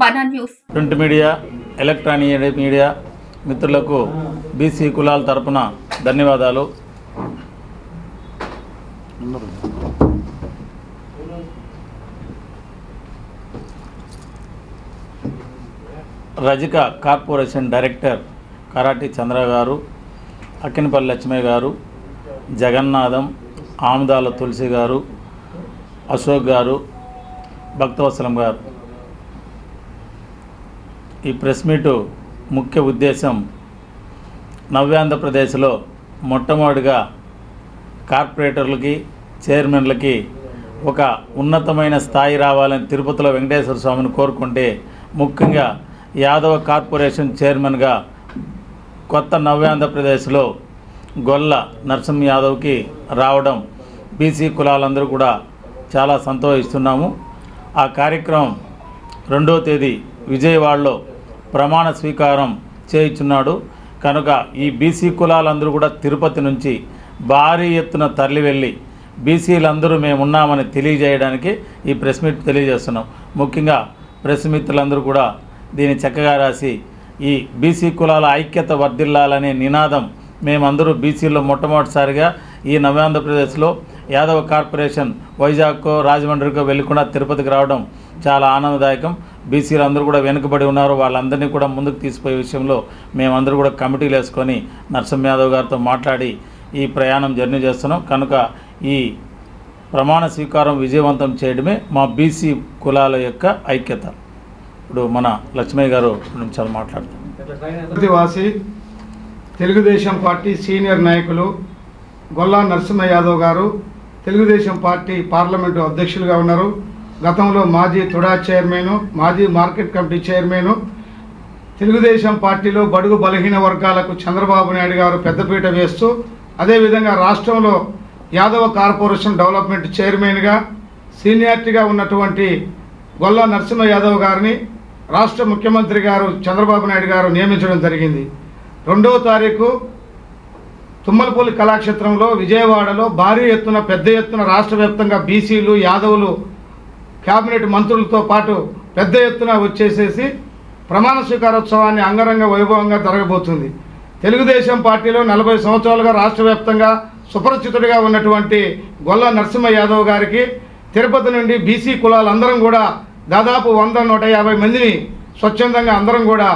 బనా news. Print media electronic media మిత్రులకు BC కులాల తరపున ధన్యవాదాలు. రజిక కార్పొరేషన్ డైరెక్టర్ కరాటి చంద్ర గారు అక్కినపల్లి లక్ష్మయ్య గారు జగన్నాథం ఆముదాల తులసి గారు అశోక్ గారు భక్తవత్సలం గారు. ఈ ప్రెస్ మీటు ముఖ్య ఉద్దేశం నవ్యాంధ్రప్రదేశ్లో మొట్టమొదటిగా కార్పొరేటర్లకి చైర్మన్లకి ఒక ఉన్నతమైన స్థాయి రావాలని తిరుపతిలో వెంకటేశ్వర స్వామిని కోరుకుంటే ముఖ్యంగా యాదవ కార్పొరేషన్ చైర్మన్గా కొత్త నవ్యాంధ్రప్రదేశ్లో గొల్ల నరసింహ యాదవ్కి రావడం బీసీ కులాలందరూ కూడా చాలా సంతోషిస్తున్నాము. ఆ కార్యక్రమం రెండవ తేదీ విజయవాడలో ప్రమాణ స్వీకారం చేయించున్నాడు. కనుక ఈ బీసీ కులాలందరూ కూడా తిరుపతి నుంచి భారీ ఎత్తున తరలి వెళ్ళి బీసీలందరూ మేము ఉన్నామని తెలియజేయడానికి ఈ ప్రెస్ మీట్ తెలియజేస్తున్నాం. ముఖ్యంగా ప్రెస్ మిత్రులందరూ కూడా దీన్ని చక్కగా రాసి ఈ బీసీ కులాల ఐక్యత వర్ధిల్లాలనే నినాదం మేమందరూ బీసీలో మొట్టమొదటిసారిగా ఈ నవ్యాంధ్రప్రదేశ్లో యాదవ కార్పొరేషన్ వైజాగ్కో రాజమండ్రికో వెళ్ళకుండా తిరుపతికి రావడం చాలా ఆనందదాయకం. బీసీలు అందరూ కూడా వెనుకబడి ఉన్నారు. వాళ్ళందరినీ కూడా ముందుకు తీసుకుపోయే విషయంలో మేమందరూ కూడా కమిటీలు వేసుకొని నరసింహ యాదవ్ గారితో మాట్లాడి ఈ ప్రయాణం జర్నీ చేస్తున్నాం. కనుక ఈ ప్రమాణ స్వీకారం విజయవంతం చేయడమే మా బీసీ కులాల యొక్క ఐక్యత. ఇప్పుడు మన లక్ష్మయ్య గారు రెండు నిమిషాలు తెలుగుదేశం పార్టీ సీనియర్ నాయకులు గొల్లా నరసింహ యాదవ్ గారు తెలుగుదేశం పార్టీ పార్లమెంటు అధ్యక్షులుగా ఉన్నారు. గతంలో మాజీ తుడా చైర్మన్ మాజీ మార్కెట్ కమిటీ చైర్మన్ తెలుగుదేశం పార్టీలో బడుగు బలహీన వర్గాలకు చంద్రబాబు నాయుడు గారు పెద్దపీట వేస్తూ అదేవిధంగా రాష్ట్రంలో యాదవ కార్పొరేషన్ డెవలప్మెంట్ చైర్మన్గా సీనియారిటీగా ఉన్నటువంటి గొల్ల నరసింహ యాదవ్ గారిని రాష్ట్ర ముఖ్యమంత్రి గారు చంద్రబాబు నాయుడు గారు నియమించడం జరిగింది. రెండవ తారీఖు తుమ్మలపూలి కళాక్షేత్రంలో విజయవాడలో భారీ ఎత్తున పెద్ద ఎత్తున రాష్ట్ర వ్యాప్తంగా బీసీలు యాదవులు కేబినెట్ మంత్రులతో పాటు పెద్ద ఎత్తున వచ్చేసేసి ప్రమాణ స్వీకారోత్సవాన్ని అంగరంగ వైభవంగా జరగబోతుంది. తెలుగుదేశం పార్టీలో నలభై సంవత్సరాలుగా రాష్ట్ర వ్యాప్తంగా సుపరిచితుడిగా ఉన్నటువంటి గొల్ల నరసింహ యాదవ్ గారికి తిరుపతి నుండి బీసీ కులాలందరం కూడా దాదాపు వంద నూట యాభై మందిని స్వచ్ఛందంగా అందరం కూడా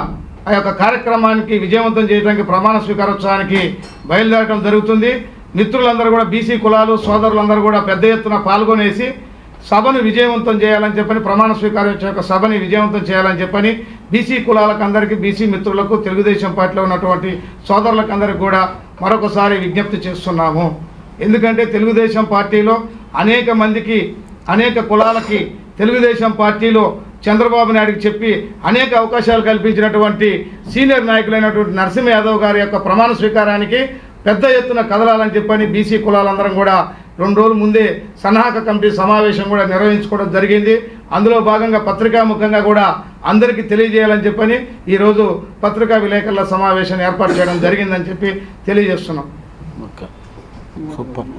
ఆ యొక్క కార్యక్రమానికి విజయవంతం చేయడానికి ప్రమాణ స్వీకారోత్సవానికి బయలుదేరడం జరుగుతుంది. మిత్రులందరూ కూడా బీసీ కులాలు సోదరులందరూ కూడా పెద్ద ఎత్తున పాల్గొనేసి సభను విజయవంతం చేయాలని చెప్పని ప్రమాణ స్వీకారం యొక్క సభని విజయవంతం చేయాలని చెప్పని బీసీ కులాలకు అందరికీ బీసీ మిత్రులకు తెలుగుదేశం పార్టీలో ఉన్నటువంటి సోదరులకు అందరికీ కూడా మరొకసారి విజ్ఞప్తి చేస్తున్నాము. ఎందుకంటే తెలుగుదేశం పార్టీలో అనేక మందికి అనేక కులాలకి తెలుగుదేశం పార్టీలో చంద్రబాబు నాయుడుకి చెప్పి అనేక అవకాశాలు కల్పించినటువంటి సీనియర్ నాయకులైనటువంటి నరసింహ యాదవ్ గారి యొక్క ప్రమాణ స్వీకారానికి పెద్ద ఎత్తున కదలాలని చెప్పని బీసీ కులాలందరం కూడా రెండు రోజుల ముందే సన్నాహక కమిటీ సమావేశం కూడా నిర్వహించుకోవడం జరిగింది. అందులో భాగంగా పత్రికాముఖంగా కూడా అందరికీ తెలియజేయాలని చెప్పని ఈరోజు పత్రికా విలేకరుల సమావేశాన్ని ఏర్పాటు చేయడం జరిగిందని చెప్పి తెలియజేస్తున్నాం. సూపర్.